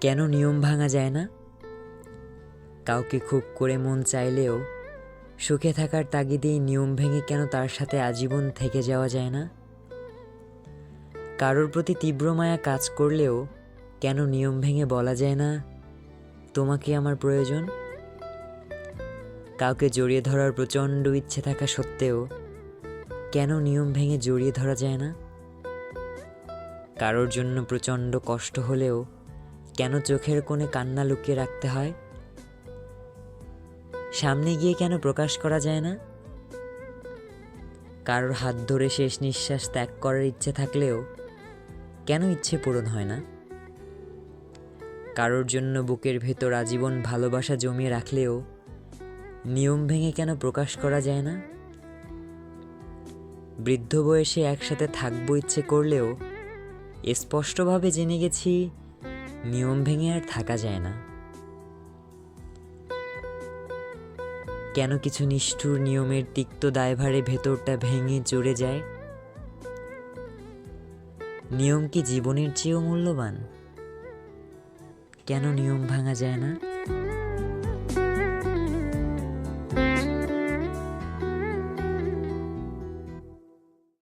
কেন নিয়ম ভাঙা যায় না? কাউকে খুব করে মন চাইলেও সুখে থাকার তাগিদেই নিয়ম ভেঙে কেন তার সাথে আজীবন থেকে যাওয়া যায় না? কারোর প্রতি তীব্র মায়া কাজ করলেও কেন নিয়ম ভেঙে বলা যায় না? তোমাকে আমার প্রয়োজন? কাউকে জড়িয়ে ধরার প্রচণ্ড ইচ্ছে থাকা সত্ত্বেও কেন নিয়ম ভেঙে জড়িয়ে ধরা যায় না? কারোর জন্য প্রচণ্ড কষ্ট হলেও কেন চোখের কোণে কান্না লুকিয়ে রাখতে হয়? সামনে গিয়ে কেন প্রকাশ করা যায় না? কারোর হাত ধরে শেষ নিঃশ্বাস ত্যাগ করার ইচ্ছে থাকলেও কেন ইচ্ছে পূরণ হয় না? কারোর জন্য বুকের ভেতর আজীবন ভালোবাসা জমিয়ে রাখলেও নিয়ম ভেঙে কেন প্রকাশ করা যায় না? বৃদ্ধ বয়সে একসাথে থাকব ইচ্ছে করলেও স্পষ্টভাবে জেনে গেছি নিয়ম ভেঙে আর থাকা যায় না। কেন কিছু নিষ্ঠুর নিয়মের তিক্ত দায়ভারে ভেতরটা ভেঙে চড়ে যায়? নিয়ম কি জীবনের চেয়েও মূল্যবান? কেন নিয়ম ভাঙা যায় না?